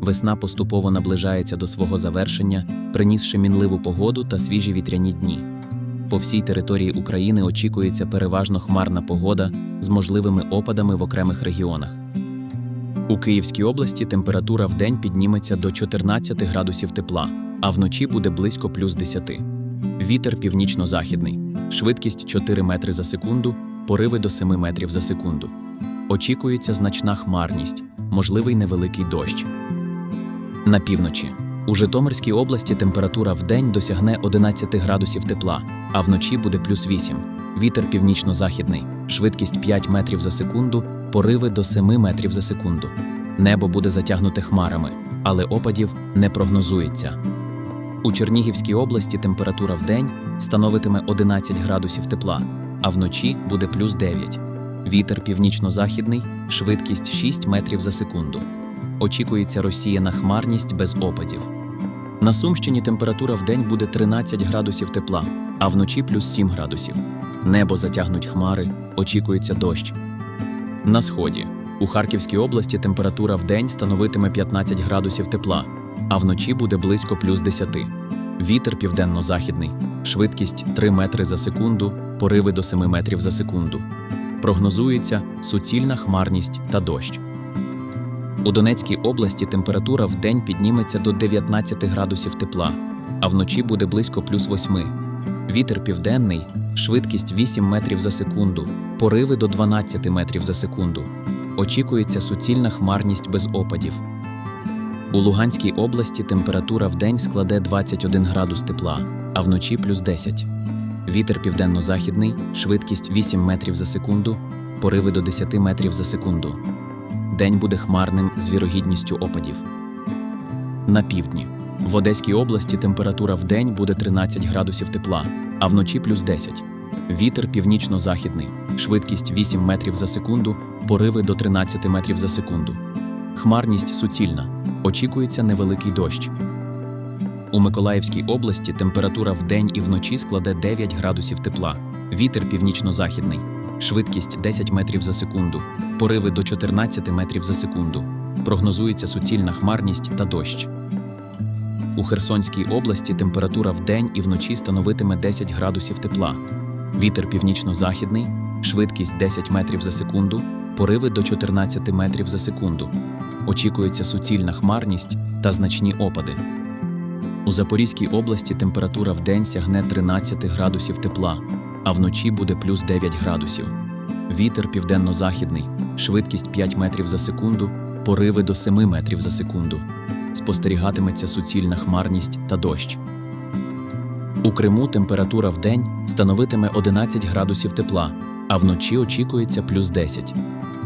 Весна поступово наближається до свого завершення, принісши мінливу погоду та свіжі вітряні дні. По всій території України очікується переважно хмарна погода з можливими опадами в окремих регіонах. У Київській області температура в день підніметься до 14 градусів тепла, а вночі буде близько плюс 10. Вітер північно-західний, швидкість 4 метри за секунду, пориви до 7 метрів за секунду. Очікується значна хмарність, можливий невеликий дощ. На півночі. У Житомирській області температура в день досягне 11 градусів тепла, а вночі буде плюс 8. Вітер північно-західний, швидкість 5 метрів за секунду, пориви до 7 метрів за секунду. Небо буде затягнуте хмарами, але опадів не прогнозується. У Чернігівській області температура в день становитиме 11 градусів тепла, а вночі буде плюс 9. Вітер північно-західний, швидкість 6 метрів за секунду. Очікується розсіяна хмарність без опадів. На Сумщині температура в день буде 13 градусів тепла, а вночі плюс 7 градусів. Небо затягнуть хмари, очікується дощ. На сході. У Харківській області температура в день становитиме 15 градусів тепла, а вночі буде близько плюс 10. Вітер південно-західний, швидкість 3 метри за секунду, пориви до 7 метрів за секунду. Прогнозується суцільна хмарність та дощ. У Донецькій області температура в день підніметься до 19 градусів тепла, а вночі буде близько плюс 8. Вітер південний, швидкість 8 метрів за секунду, пориви до 12 метрів за секунду. Очікується суцільна хмарність без опадів. У Луганській області температура в день складе 21 градус тепла, а вночі плюс 10. Вітер південно-західний, швидкість 8 метрів за секунду, пориви до 10 метрів за секунду. День буде хмарним з вірогідністю опадів. На півдні. В Одеській області температура в день буде 13 градусів тепла, а вночі плюс 10. Вітер північно-західний, швидкість 8 метрів за секунду, пориви до 13 метрів за секунду. Хмарність суцільна. Очікується невеликий дощ. У Миколаївській області температура в день і вночі складе 9 градусів тепла, вітер північно-західний, швидкість 10 метрів за секунду, пориви до 14 метрів за секунду. Прогнозується суцільна хмарність та дощ. У Херсонській області температура в день і вночі становитиме 10 градусів тепла, вітер північно-західний, швидкість 10 метрів за секунду, пориви до 14 метрів за секунду. Очікується суцільна хмарність та значні опади. У Запорізькій області температура в день сягне 13 градусів тепла, а вночі буде плюс 9 градусів. Вітер південно-західний, швидкість 5 метрів за секунду, пориви до 7 метрів за секунду. Спостерігатиметься суцільна хмарність та дощ. У Криму температура в день становитиме 11 градусів тепла, а вночі очікується плюс 10.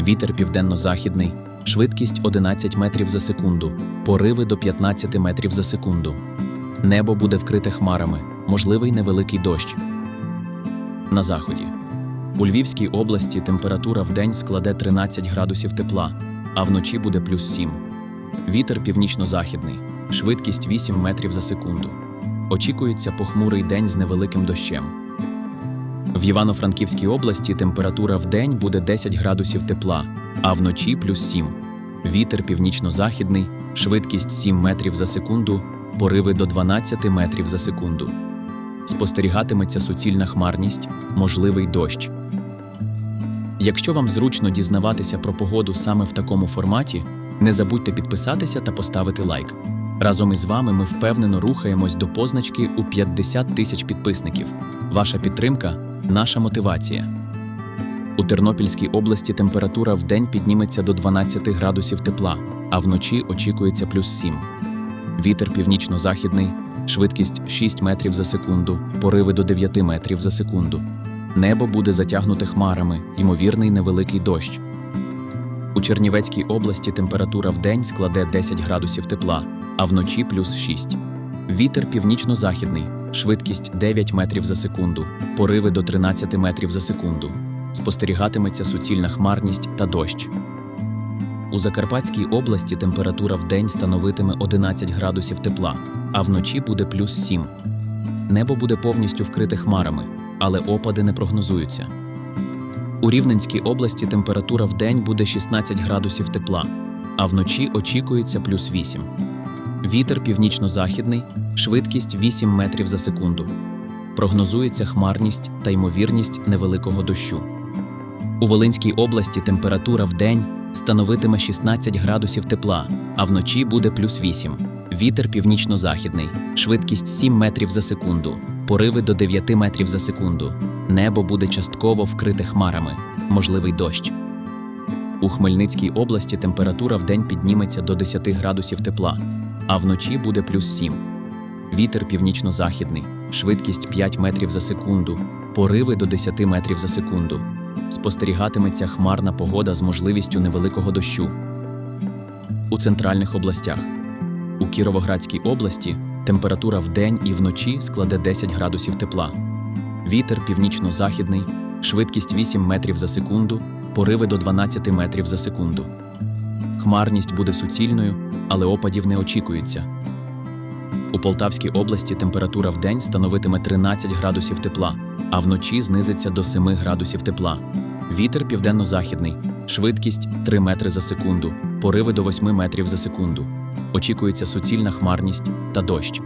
Вітер південно-західний, швидкість 11 метрів за секунду, пориви до 15 метрів за секунду. Небо буде вкрите хмарами, можливий невеликий дощ. На заході. У Львівській області температура в день складе 13 градусів тепла, а вночі буде плюс 7. Вітер північно-західний, швидкість 8 метрів за секунду. Очікується похмурий день з невеликим дощем. В Івано-Франківській області температура в день буде 10 градусів тепла, а вночі плюс 7. Вітер північно-західний, швидкість 7 метрів за секунду, пориви до 12 метрів за секунду. Спостерігатиметься суцільна хмарність, можливий дощ. Якщо вам зручно дізнаватися про погоду саме в такому форматі, не забудьте підписатися та поставити лайк. Разом із вами ми впевнено рухаємось до позначки у 50 тисяч підписників. Ваша підтримка наша мотивація. У Тернопільській області температура в день підніметься до 12 градусів тепла, а вночі очікується плюс 7. Вітер північно-західний, швидкість 6 метрів за секунду, пориви до 9 метрів за секунду. Небо буде затягнуте хмарами, ймовірний невеликий дощ. У Чернівецькій області температура в день складе 10 градусів тепла, а вночі плюс 6. Вітер північно-західний, швидкість 9 метрів за секунду, пориви до 13 метрів за секунду. Спостерігатиметься суцільна хмарність та дощ. У Закарпатській області температура в день становитиме 11 градусів тепла, а вночі буде плюс 7. Небо буде повністю вкрите хмарами, але опади не прогнозуються. У Рівненській області температура в день буде 16 градусів тепла, а вночі очікується плюс 8. Вітер північно-західний, швидкість 8 метрів за секунду. Прогнозується хмарність та ймовірність невеликого дощу. У Волинській області температура в день становитиме 16 градусів тепла, а вночі буде плюс 8. Вітер північно-західний, швидкість 7 метрів за секунду, пориви до 9 метрів за секунду. Небо буде частково вкрите хмарами, можливий дощ. У Хмельницькій області температура в день підніметься до 10 градусів тепла, а вночі буде плюс 7. Вітер північно-західний, швидкість 5 метрів за секунду, пориви до 10 метрів за секунду. Спостерігатиметься хмарна погода з можливістю невеликого дощу. У центральних областях. У Кіровоградській області температура вдень і вночі складе 10 градусів тепла. Вітер північно-західний, швидкість 8 метрів за секунду, пориви до 12 метрів за секунду. Хмарність буде суцільною, але опадів не очікується. У Полтавській області температура вдень становитиме 13 градусів тепла, а вночі знизиться до 7 градусів тепла. Вітер південно-західний, швидкість 3 метри за секунду, пориви до 8 метрів за секунду. Очікується суцільна хмарність та дощ.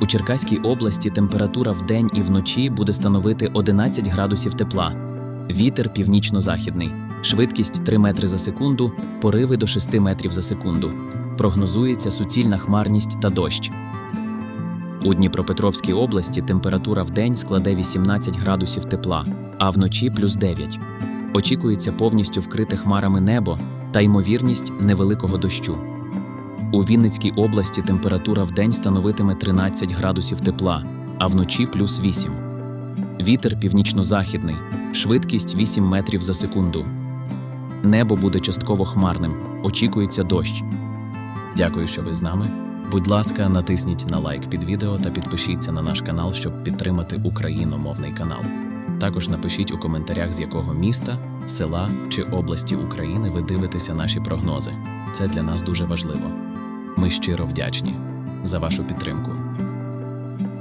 У Черкаській області температура вдень і вночі буде становити 11 градусів тепла. Вітер північно-західний, швидкість 3 метри за секунду, пориви до 6 метрів за секунду. Прогнозується суцільна хмарність та дощ. У Дніпропетровській області температура вдень складе 18 градусів тепла, а вночі плюс 9. Очікується повністю вкрите хмарами небо та ймовірність невеликого дощу. У Вінницькій області температура вдень становитиме 13 градусів тепла, а вночі плюс 8. Вітер північно-західний, швидкість 8 метрів за секунду. Небо буде частково хмарним, очікується дощ. Дякую, що ви з нами. Будь ласка, натисніть на лайк під відео та підпишіться на наш канал, щоб підтримати україномовний канал. Також напишіть у коментарях, з якого міста, села чи області України ви дивитеся наші прогнози. Це для нас дуже важливо. Ми щиро вдячні за вашу підтримку.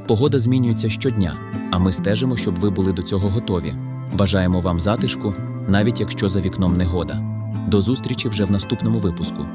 Погода змінюється щодня, а ми стежимо, щоб ви були до цього готові. Бажаємо вам затишку, навіть якщо за вікном негода. До зустрічі вже в наступному випуску.